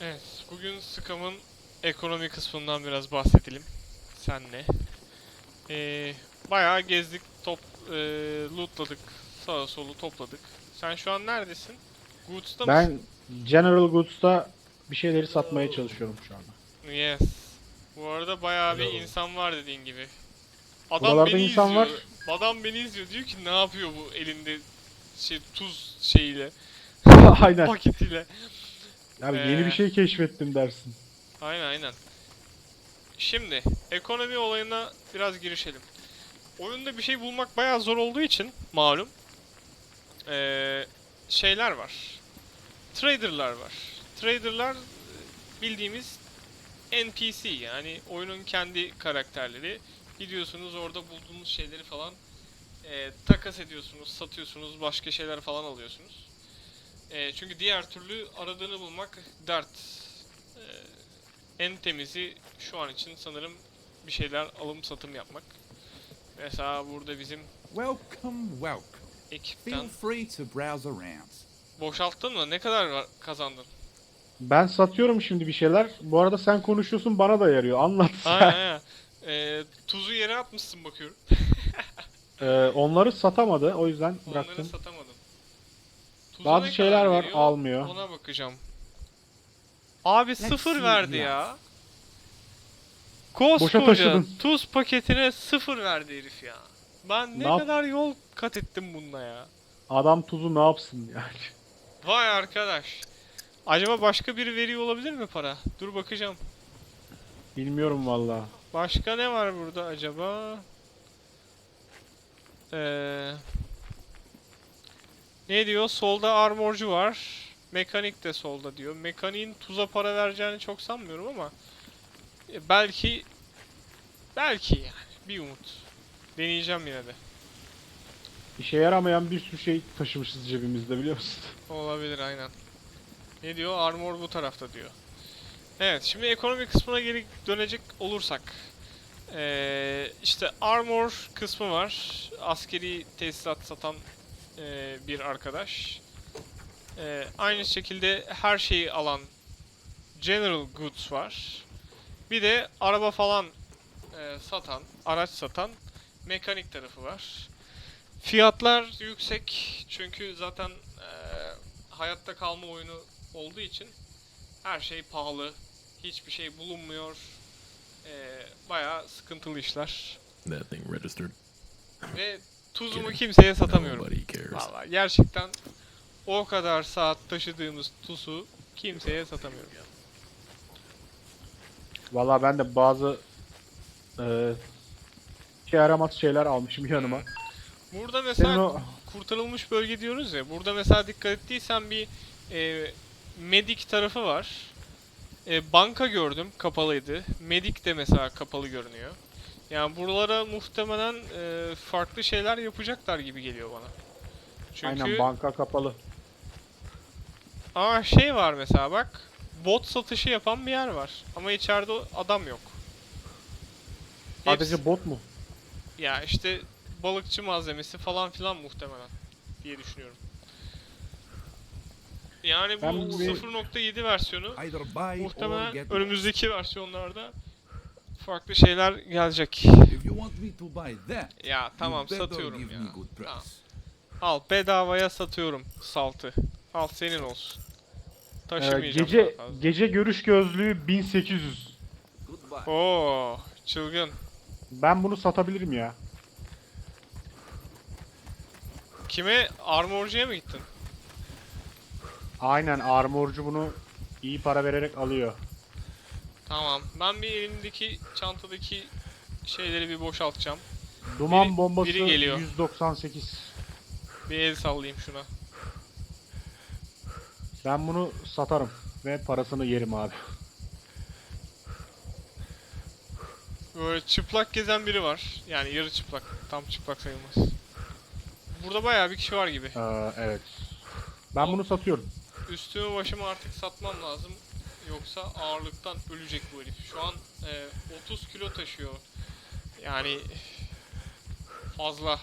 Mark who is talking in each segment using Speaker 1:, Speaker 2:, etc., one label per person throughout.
Speaker 1: Evet, bugün Scam'ın ekonomi kısmından biraz bahsedelim. Senle. Ee, bayağı gezdik, top, e, lootladık, sağa solu topladık. Sen şu an neredesin? Goods'ta mısın?
Speaker 2: Ben General Goods'ta bir şeyleri satmaya çalışıyorum şu anda.
Speaker 1: Yes. Bu arada bayağı bir insan var dediğin gibi. Adam
Speaker 2: Buralarda
Speaker 1: beni
Speaker 2: insan
Speaker 1: izliyor.
Speaker 2: var.
Speaker 1: Adam beni izliyor. Diyor ki ne yapıyor bu elinde şey tuz şeyiyle,
Speaker 2: aynen.
Speaker 1: paketiyle.
Speaker 2: Abi
Speaker 1: Ee,
Speaker 2: yeni bir şey keşfettim dersin.
Speaker 1: Aynen aynen. Şimdi ekonomi olayına biraz girişelim. Oyunda bir şey bulmak bayağı zor olduğu için malum ee, şeyler var. Trader'lar var. Trader'lar e, bildiğimiz NPC yani oyunun kendi karakterleri. Gidiyorsunuz orada bulduğunuz şeyleri falan e, takas ediyorsunuz, satıyorsunuz, başka şeyler falan alıyorsunuz. E, çünkü diğer türlü aradığını bulmak dert. E, en temizi şu an için sanırım bir şeyler alım satım yapmak. Mesela burada bizim
Speaker 3: Welcome, welcome.
Speaker 1: ekipten
Speaker 3: Feel free to browse around.
Speaker 1: boşalttın mı? Ne kadar var- kazandın?
Speaker 2: Ben satıyorum şimdi bir şeyler. Bu arada sen konuşuyorsun bana da yarıyor. Anlat.
Speaker 1: Aynen aynen. E, tuzu yere atmışsın bakıyorum.
Speaker 2: Ee, onları satamadı. O yüzden
Speaker 1: Onları
Speaker 2: bıraktım.
Speaker 1: satamadım. Tuzu
Speaker 2: Bazı
Speaker 1: ne
Speaker 2: şeyler
Speaker 1: kadar
Speaker 2: var,
Speaker 1: veriyor?
Speaker 2: almıyor.
Speaker 1: Ona bakacağım. Abi sıfır
Speaker 3: see
Speaker 1: verdi
Speaker 3: ya.
Speaker 1: Koskoca
Speaker 2: taşıdın.
Speaker 1: tuz paketine sıfır verdi herif ya. Ben ne,
Speaker 2: Ne yap-
Speaker 1: kadar yol kat ettim bununla ya.
Speaker 2: Adam tuzu ne yapsın yani.
Speaker 1: Vay arkadaş. Acaba başka biri veriyor olabilir mi para? Dur bakacağım.
Speaker 2: Bilmiyorum valla.
Speaker 1: Başka ne var burada acaba? Ee, ne diyor? Solda armorcu var. Mekanik de solda diyor. Mekaniğin tuza para vereceğini çok sanmıyorum ama e, belki belki yani bir umut. Deneyeceğim yine de.
Speaker 2: İşe yaramayan bir sürü şey taşımışız cebimizde biliyor musun?
Speaker 1: Olabilir aynen. Ne diyor? Armor bu tarafta diyor. Evet şimdi ekonomi kısmına geri dönecek olursak. Ee, işte armor kısmı var. Askeri tesisat satan ee, bir arkadaş. Ee, aynı şekilde her şeyi alan General Goods var. Bir de araba falan ee, satan, araç satan mekanik tarafı var. Fiyatlar yüksek çünkü zaten eee, hayatta kalma oyunu olduğu için her şey pahalı. Hiçbir şey bulunmuyor. Eee bayağı sıkıntılı işler.
Speaker 4: That thing registered.
Speaker 1: Ve tuzumu kimseye satamıyorum. Vallahi gerçekten o kadar saat taşıdığımız tuzu kimseye satamıyorum.
Speaker 2: Valla ben de bazı e, şey yaramaz şeyler almışım yanıma.
Speaker 1: Burada mesela
Speaker 2: o
Speaker 1: kurtarılmış bölge diyoruz ya. Burada mesela dikkat ettiysen bir e, medik tarafı var. E, banka gördüm kapalıydı. Medik de mesela kapalı görünüyor. Yani buralara muhtemelen e, farklı şeyler yapacaklar gibi geliyor bana. Çünkü
Speaker 2: aynen banka kapalı.
Speaker 1: Aa şey var mesela bak. Bot satışı yapan bir yer var. Ama içeride adam yok. Hepsi-
Speaker 2: Sadece bot mu?
Speaker 1: Ya işte balıkçı malzemesi falan filan muhtemelen diye düşünüyorum. Yani bu
Speaker 2: Ben bir-
Speaker 1: 0.7 versiyonu muhtemelen önümüzdeki versiyonlarda farklı şeyler gelecek. Ya tamam satıyorum ya. Tamam. Al bedavaya satıyorum saltı. Al senin olsun.
Speaker 2: Ee,
Speaker 1: Taşımayacağım
Speaker 2: gece
Speaker 1: daha fazla.
Speaker 2: gece görüş gözlüğü 1800.
Speaker 3: Goodbye.
Speaker 1: Oo, çılgın.
Speaker 2: Ben bunu satabilirim ya.
Speaker 1: Kime? Armorcuya mı gittin?
Speaker 2: Aynen armorcu bunu iyi para vererek alıyor.
Speaker 1: Tamam. Ben bir elimdeki çantadaki şeyleri bir boşaltacağım.
Speaker 2: Duman
Speaker 1: Biri-
Speaker 2: bombası
Speaker 1: biri geliyor.
Speaker 2: 198.
Speaker 1: Bir el sallayayım şuna.
Speaker 2: Ben bunu satarım ve parasını yerim abi.
Speaker 1: Böyle çıplak gezen biri var. Yani yarı çıplak. Tam çıplak sayılmaz. Burada bayağı bir kişi var gibi.
Speaker 2: Ee, evet. Ben bunu satıyorum.
Speaker 1: Üstümü başımı artık satmam lazım. Yoksa ağırlıktan ölecek bu herif. Şu an e, 30 kilo taşıyor. Yani fazla.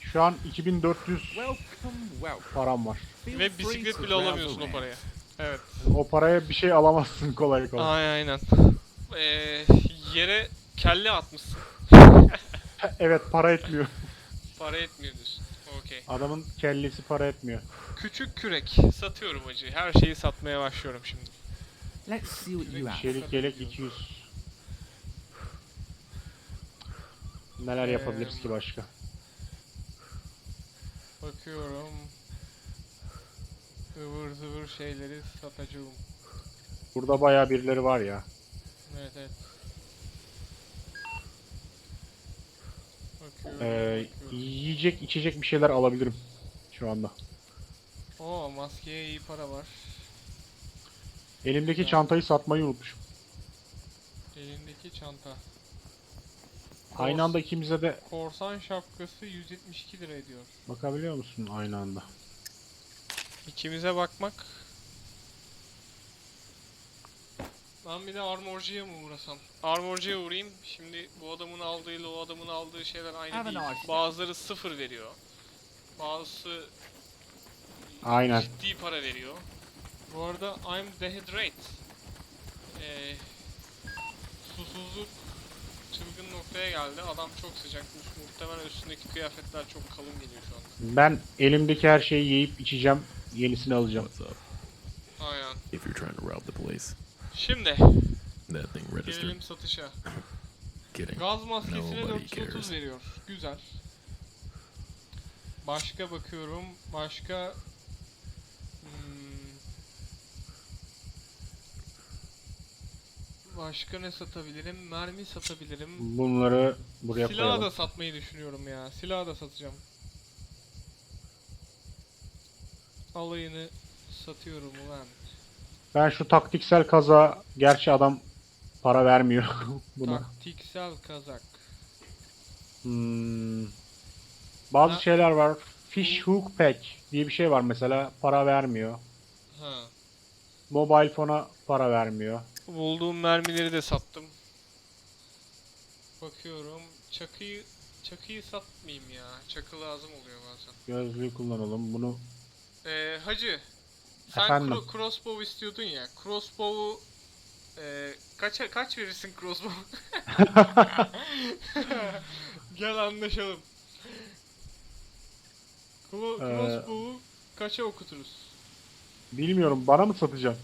Speaker 2: Şu an 2400
Speaker 3: Welcome, welcome.
Speaker 2: param var.
Speaker 1: Ve bisiklet bile alamıyorsun o paraya. Evet.
Speaker 2: O paraya bir şey alamazsın kolay kolay.
Speaker 1: Ay, aynen. Ee, yere kelle atmışsın.
Speaker 2: Evet para etmiyor.
Speaker 1: Para etmiyor diyorsun. Okey.
Speaker 2: Adamın kellesi para etmiyor.
Speaker 1: Küçük kürek. Satıyorum acı. Her şeyi satmaya başlıyorum şimdi.
Speaker 3: Let's see what you have.
Speaker 2: Çelik yelek 200. Neler yapabiliriz ki başka?
Speaker 1: Bakıyorum. ıvır zıvır şeyleri satacağım.
Speaker 2: Burada bayağı birileri var ya.
Speaker 1: Evet evet. Bakıyorum.
Speaker 2: Ee, yiyecek içecek bir şeyler alabilirim şu anda.
Speaker 1: Oo maskeye iyi para var.
Speaker 2: Elimdeki çantayı satmayı unutmuşum.
Speaker 1: Elindeki çanta.
Speaker 2: Aynı anda ikimize de
Speaker 1: Korsan şapkası 172 lira ediyor.
Speaker 2: bakabiliyor musun aynı anda?
Speaker 1: İkimize bakmak. Ben bir de armorcuya mı uğrasam? Armorcuya uğrayayım. Şimdi bu adamın aldığıyla o adamın aldığı şeyler aynı değil. Bazıları sıfır veriyor. Bazısı
Speaker 2: Aynen.
Speaker 1: ciddi para veriyor. Bu arada I'm dehydrate. Ee, susuzluk çılgın noktaya geldi. Adam çok sıcakmış. Muhtemelen üstündeki kıyafetler çok kalın geliyor şu anda.
Speaker 2: Ben elimdeki her şeyi yiyip içeceğim. Yenisini alacağım.
Speaker 4: What's up?
Speaker 1: Aynen.
Speaker 4: If you're trying to rob the place,
Speaker 1: Şimdi gelelim satışa.
Speaker 4: Kidding.
Speaker 1: Gaz maskesine
Speaker 4: Nobody
Speaker 1: 430
Speaker 4: cares.
Speaker 1: veriyor. Güzel. Başka bakıyorum. Başka Hmm. Başka ne satabilirim? Mermi satabilirim.
Speaker 2: Bunları buraya
Speaker 1: Silah
Speaker 2: koyalım.
Speaker 1: da satmayı düşünüyorum ya. Silah da satacağım. Alayını satıyorum ulan.
Speaker 2: Ben şu taktiksel kaza gerçi adam para vermiyor buna.
Speaker 1: Taktiksel kazak.
Speaker 2: Hmm. Bazı
Speaker 1: Ha.
Speaker 2: şeyler var. Fish hook pack diye bir şey var mesela para vermiyor.
Speaker 1: Ha.
Speaker 2: Mobile phone'a para vermiyor.
Speaker 1: Bulduğum mermileri de sattım. Bakıyorum. Çakıyı çakıyı satmayayım ya. Çakı lazım oluyor bazen.
Speaker 2: Gözlüğü kullanalım. Bunu
Speaker 1: Ee, hacı. Sen
Speaker 2: Efendim?
Speaker 1: cro- crossbow istiyordun ya. Crossbow'u e, kaça kaç verirsin crossbow? Gel anlaşalım. Cro-
Speaker 2: Ee,
Speaker 1: crossbow'u kaça okuturuz?
Speaker 2: bilmiyorum bana mı satacaksın?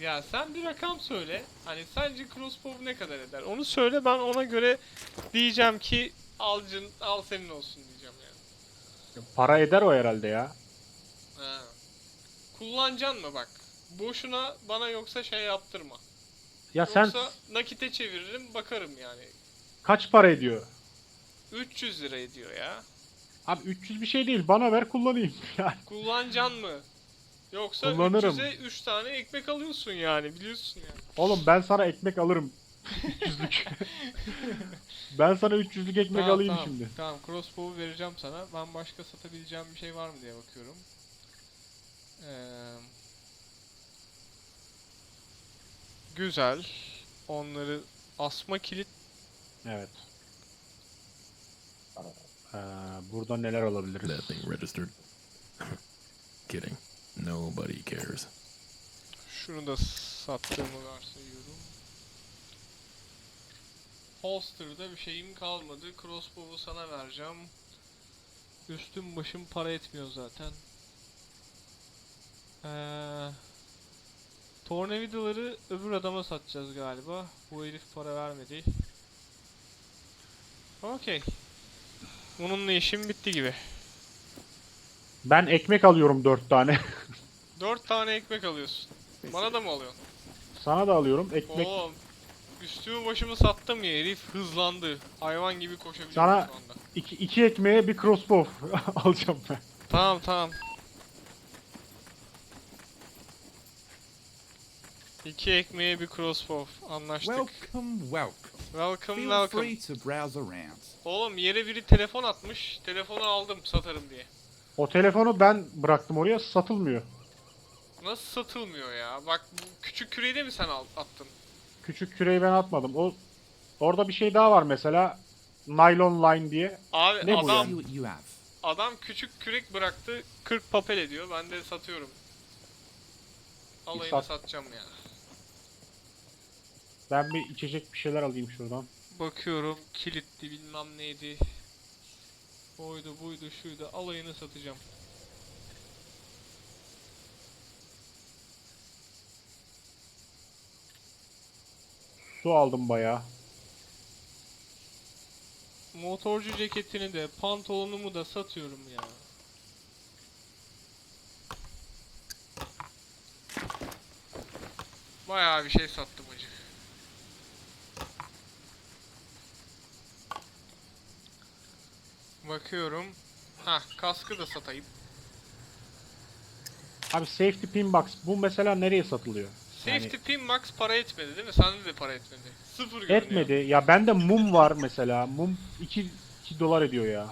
Speaker 1: Ya sen bir rakam söyle. Hani sence crossbow ne kadar eder? Onu söyle ben ona göre diyeceğim ki al, cın- al senin olsun diyeceğim yani.
Speaker 2: Para eder o herhalde ya.
Speaker 1: Ha. Kullanacaksın mı bak? Boşuna bana yoksa şey yaptırma.
Speaker 2: Ya sen
Speaker 1: Yoksa nakite çeviririm bakarım yani.
Speaker 2: kaç para ediyor?
Speaker 1: 300 lira ediyor ya.
Speaker 2: Abi 300 bir şey değil. Bana ver kullanayım. Yani
Speaker 1: Kullanacaksın mı? Yoksa
Speaker 2: Kullanırım.
Speaker 1: 300'e 3 tane ekmek alıyorsun yani biliyorsun yani.
Speaker 2: oğlum ben sana ekmek alırım. 300'lük. ben sana 300'lük ekmek
Speaker 1: Tamam,
Speaker 2: alayım
Speaker 1: tamam,
Speaker 2: şimdi.
Speaker 1: Tamam crossbow'u vereceğim sana. Ben başka satabileceğim bir şey var mı diye bakıyorum. Ee, güzel. Onları asma kilit
Speaker 2: Evet. Ee, burada neler alabiliriz?
Speaker 4: That thing registered. Kidding. Nobody cares.
Speaker 1: Şunu da sattığımı varsayıyorum. Holster'da bir şeyim kalmadı. Crossbow'u sana vereceğim. Üstüm başım para etmiyor zaten. Ee, tornavidaları öbür adama satacağız galiba. Bu herif para vermedi. Okey. Bununla işim bitti gibi.
Speaker 2: Ben ekmek alıyorum 4 tane.
Speaker 1: 4 tane ekmek alıyorsun. Bana da mı alıyorsun?
Speaker 2: Sana da alıyorum. Ekmek
Speaker 1: Oğlum üstümü başımı sattım ya herif hızlandı. Hayvan gibi koşabiliyor
Speaker 2: Sana-
Speaker 1: şu anda.
Speaker 2: iki, iki ekmeğe bir crossbow alacağım ben.
Speaker 1: Tamam tamam. İki ekmeğe bir crossbow anlaştık.
Speaker 3: Welcome, welcome.
Speaker 1: welcome
Speaker 3: Feel
Speaker 1: welcome.
Speaker 3: free to browse around.
Speaker 1: Oğlum yere biri telefon atmış. Telefonu aldım satarım diye.
Speaker 2: O telefonu ben bıraktım oraya satılmıyor.
Speaker 1: Nasıl satılmıyor ya? Bak bu küçük küreyi de mi sen al, attın?
Speaker 2: Küçük küreyi ben atmadım. O orada bir şey daha var mesela. Nylon line diye.
Speaker 1: Abi
Speaker 2: Ne bu
Speaker 1: adam
Speaker 3: See what you have.
Speaker 1: Adam küçük kürek bıraktı 40 papel ediyor. Ben de satıyorum. Alayını
Speaker 2: sat.
Speaker 1: satacağım ya.
Speaker 2: Ben bir içecek bir şeyler alayım şuradan.
Speaker 1: Bakıyorum kilitli bilmem neydi. Oydu buydu şuydu alayını satacağım.
Speaker 2: Su aldım bayağı.
Speaker 1: Motorcu ceketini de pantolonumu da satıyorum ya. Bayağı bir şey sattım Bakıyorum. Ha, kaskı da satayım.
Speaker 2: Abi safety pin box bu mesela nereye satılıyor?
Speaker 1: Safety pin max para etmedi değil mi? Sende de para etmedi. Sıfır görünüyor.
Speaker 2: Etmedi. Ya bende mum var mesela. Mum 2 2 dolar ediyor ya.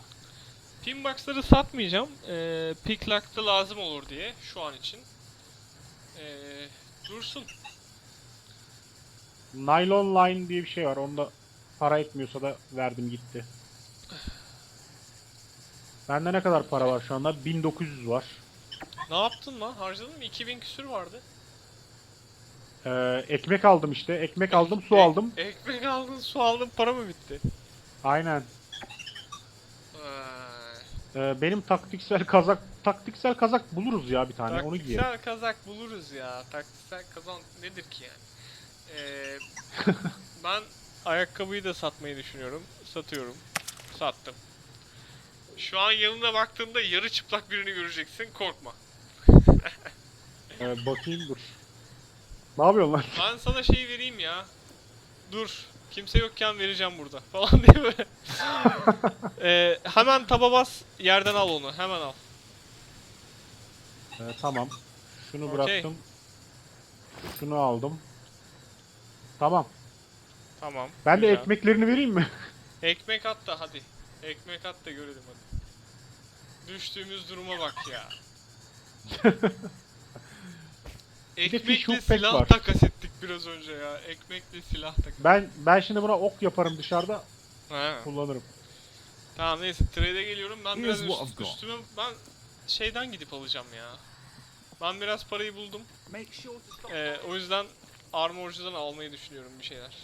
Speaker 1: Pin box'ları satmayacağım. Ee, pick lock'ta lazım olur diye şu an için. Ee, dursun.
Speaker 2: Nylon line diye bir şey var. Onda para etmiyorsa da verdim gitti. Bende ne kadar para var şu anda? 1900 var.
Speaker 1: Ne yaptın lan? Harcadın mı? 2000 küsür vardı.
Speaker 2: Ee, ekmek aldım işte. Ekmek aldım, su
Speaker 1: Ek-
Speaker 2: aldım.
Speaker 1: Ekmek aldın, su aldın, para mı bitti?
Speaker 2: Aynen. Ee, benim taktiksel kazak taktiksel kazak buluruz ya bir tane. Onu giyelim.
Speaker 1: Taktiksel kazak buluruz ya. Taktiksel kazan nedir ki yani? Ee, ben ayakkabıyı da satmayı düşünüyorum. Satıyorum. Sattım. Şu an yanına baktığında yarı çıplak birini göreceksin. Korkma.
Speaker 2: Ee, bakayım dur. Ne yapıyorsun lan?
Speaker 1: Ben sana şey vereyim ya. Dur. Kimse yokken vereceğim burada. Falan diye böyle. Ee, hemen taba bas. Yerden al onu. Hemen al.
Speaker 2: Ee, tamam. Şunu
Speaker 1: Okey.
Speaker 2: bıraktım. Şunu aldım. Tamam.
Speaker 1: Tamam.
Speaker 2: Ben de
Speaker 1: güzel.
Speaker 2: ekmeklerini vereyim mi?
Speaker 1: Ekmek at da hadi. Ekmek at da görelim hadi. Düştüğümüz duruma bak ya. Ekmekle silah
Speaker 2: var.
Speaker 1: takas ettik biraz önce ya. Ekmekle silah takas.
Speaker 2: Ben ben şimdi buna ok yaparım dışarıda
Speaker 1: Ha.
Speaker 2: kullanırım.
Speaker 1: Tamam neyse trade'e geliyorum. Ben biraz üst,
Speaker 3: got.
Speaker 1: üstüme ben şeyden gidip alacağım ya. Ben biraz parayı buldum.
Speaker 3: Make sure to stop.
Speaker 1: Ee, o yüzden armorcudan almayı düşünüyorum bir şeyler.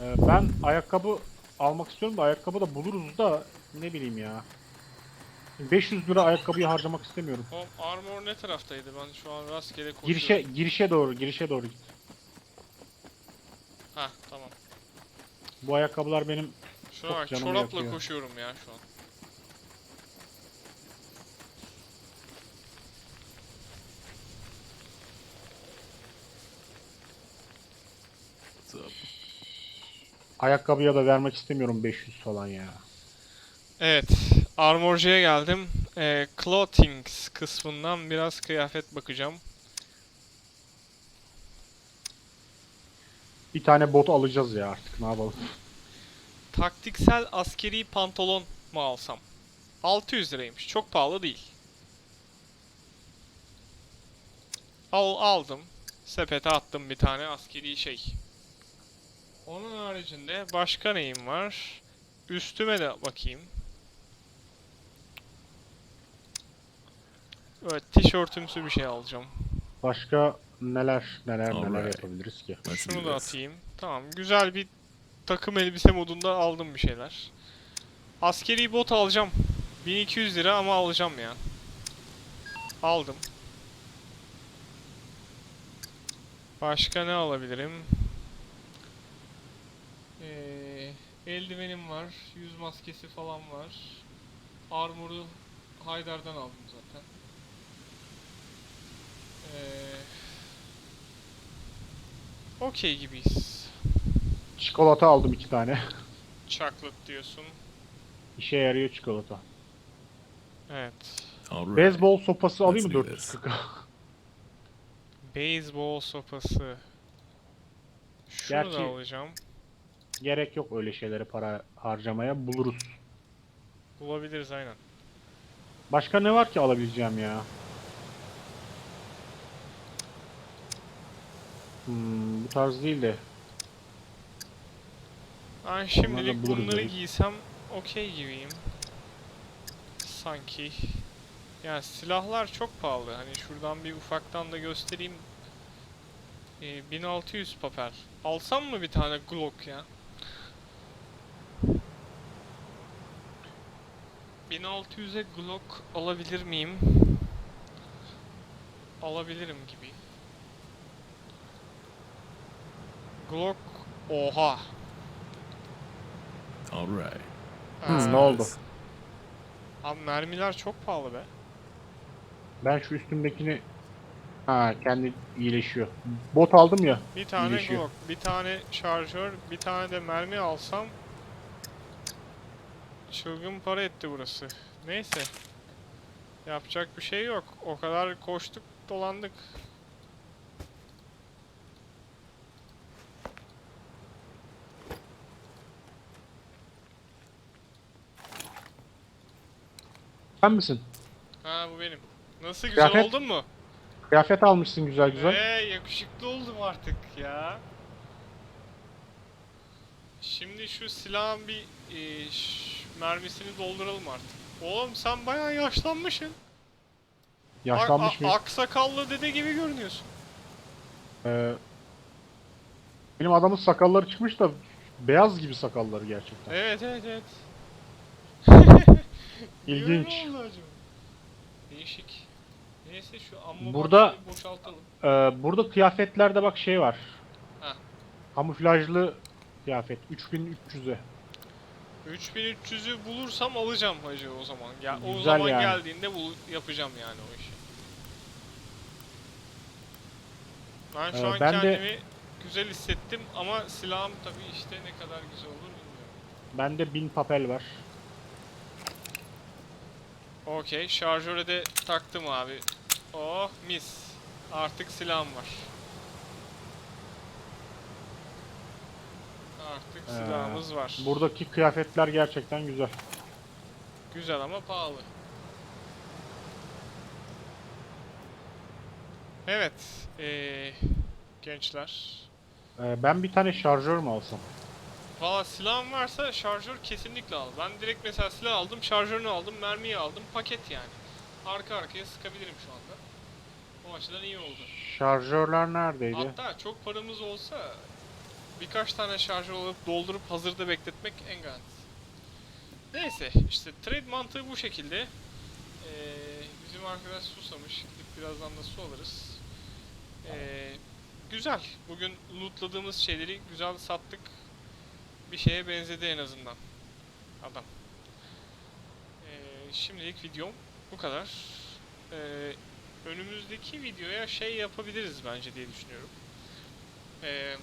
Speaker 2: Ee, ben ayakkabı almak istiyorum da ayakkabı da buluruz da ne bileyim ya. 500 lira ayakkabıyı harcamak istemiyorum.
Speaker 1: O armor ne taraftaydı? Ben şu an rastgele koşuyorum.
Speaker 2: Girişe girişe doğru, girişe doğru git.
Speaker 1: Ha tamam.
Speaker 2: Bu ayakkabılar benim
Speaker 1: Şuna bak çorapla
Speaker 2: yakıyor.
Speaker 1: koşuyorum ya şu an.
Speaker 2: Ayakkabıya da vermek istemiyorum 500 falan ya.
Speaker 1: Evet, armorcuya geldim. Ee, clothing kısmından biraz kıyafet bakacağım.
Speaker 2: Bir tane bot alacağız ya artık ne yapalım.
Speaker 1: Taktiksel askeri pantolon mu alsam? 600 liraymış. Çok pahalı değil. Al aldım. Sepete attım bir tane askeri şey. Onun haricinde başka neyim var? Üstüme de bakayım. Evet, tişörtümsü bir şey alacağım.
Speaker 2: Başka neler neler neler
Speaker 4: Alright.
Speaker 2: yapabiliriz ki?
Speaker 1: Şunu da atayım. Tamam, güzel bir takım elbise modunda aldım bir şeyler. Askeri bot alacağım. 1200 lira ama alacağım ya. Aldım. Başka ne alabilirim? Ee, eldivenim var, yüz maskesi falan var. Armor'u Haydar'dan aldım zaten. Ee, Okey gibiyiz.
Speaker 2: Çikolata aldım iki tane.
Speaker 1: Chocolate diyorsun.
Speaker 2: İşe yarıyor çikolata.
Speaker 1: Evet.
Speaker 4: All right.
Speaker 2: Beyzbol sopası alayım mı
Speaker 4: Let's do
Speaker 2: 440?
Speaker 1: Beyzbol sopası. Şunu
Speaker 2: Gerçi-
Speaker 1: da alacağım.
Speaker 2: Gerek yok öyle şeylere para harcamaya buluruz.
Speaker 1: Bulabiliriz aynen.
Speaker 2: Başka ne var ki alabileceğim ya? Hmm, bu tarz değil de.
Speaker 1: Ben şimdilik bunları
Speaker 2: dedik.
Speaker 1: giysem okey gibiyim. sanki. Yani silahlar çok pahalı. Hani şuradan bir ufaktan da göstereyim. Ee, 1600 papel. Alsam mı bir tane Glock ya? 1600'e Glock alabilir miyim? Alabilirim gibi. Glock oha.
Speaker 4: All right.
Speaker 2: Hmm, ne oldu?
Speaker 1: Abi mermiler çok pahalı be.
Speaker 2: Ben şu üstümdekini... Ha kendi iyileşiyor. Bot aldım ya.
Speaker 1: Bir tane
Speaker 2: İyileşiyor.
Speaker 1: Glock, bir tane şarjör, bir tane de mermi alsam çılgın para etti burası. Neyse. Yapacak bir şey yok. O kadar koştuk, dolandık.
Speaker 2: Sen misin?
Speaker 1: Ha bu benim. Nasıl güzel
Speaker 2: Kıyafet-
Speaker 1: oldun mu?
Speaker 2: Kıyafet almışsın güzel güzel.
Speaker 1: Ee, yakışıklı oldum artık ya. Şimdi şu silahın bir e, ş- mermisini dolduralım artık. Oğlum sen bayağı yaşlanmışsın.
Speaker 2: Yaşlanmış mıyım?
Speaker 1: Aksakallı dede gibi görünüyorsun.
Speaker 2: Ee, benim adamın sakalları çıkmış da beyaz gibi sakalları gerçekten.
Speaker 1: Evet evet evet.
Speaker 2: İlginç.
Speaker 1: Değişik. Neyse şu amma
Speaker 2: Burada-
Speaker 1: boşaltalım.
Speaker 2: Ee, burada kıyafetlerde bak şey var.
Speaker 1: Ha.
Speaker 2: Kamuflajlı kıyafet 3300'e.
Speaker 1: 3300'ü bulursam alacağım hacı o zaman. Ya o
Speaker 2: Güzel
Speaker 1: zaman
Speaker 2: yani.
Speaker 1: geldiğinde bul yapacağım yani o işi. Ben şu
Speaker 2: Ee,
Speaker 1: an
Speaker 2: ben de-
Speaker 1: kendimi güzel hissettim ama silahım tabii işte ne kadar güzel olur bilmiyorum.
Speaker 2: Bende 1000 papel var.
Speaker 1: Okey, şarjöre de taktım abi. Oh mis. Artık silahım var. Artık
Speaker 2: Ee,
Speaker 1: silahımız var.
Speaker 2: Buradaki kıyafetler gerçekten güzel.
Speaker 1: Güzel ama pahalı. Evet, eee gençler.
Speaker 2: Ee, ben bir tane şarjör mü alsam?
Speaker 1: Valla silahım varsa şarjör kesinlikle al. Ben direkt mesela silah aldım, şarjörünü aldım, mermiyi aldım, paket yani. Arka arkaya sıkabilirim şu anda. O açıdan iyi oldu.
Speaker 2: Şarjörler neredeydi?
Speaker 1: Hatta çok paramız olsa birkaç tane şarjör alıp doldurup hazırda bekletmek en garantisi. Neyse işte trade mantığı bu şekilde. Ee, bizim arkadaş susamış. Gidip birazdan da su alırız. Ee, güzel. Bugün lootladığımız şeyleri güzel sattık. Bir şeye benzedi en azından. Adam. Ee, şimdilik videom bu kadar. Ee, önümüzdeki videoya şey yapabiliriz bence diye düşünüyorum. Ee,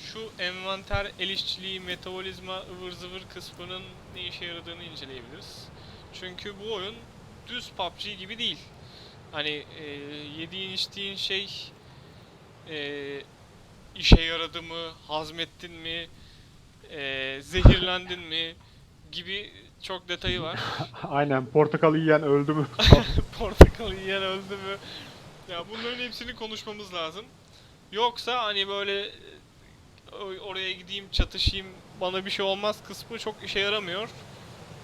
Speaker 1: şu envanter, el işçiliği, metabolizma, ıvır zıvır kısmının ne işe yaradığını inceleyebiliriz. Çünkü bu oyun düz PUBG gibi değil. Hani e, yediğin içtiğin şey e, işe yaradı mı, hazmettin mi, e, zehirlendin mi gibi çok detayı var.
Speaker 2: Aynen portakal yiyen öldü mü?
Speaker 1: Portakalı yiyen öldü mü? Ya bunların hepsini konuşmamız lazım. Yoksa hani böyle oraya gideyim çatışayım bana bir şey olmaz kısmı çok işe yaramıyor.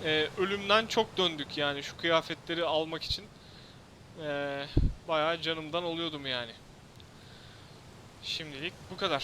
Speaker 1: Ee, ölümden çok döndük yani şu kıyafetleri almak için. Ee, bayağı canımdan oluyordum yani. Şimdilik bu kadar.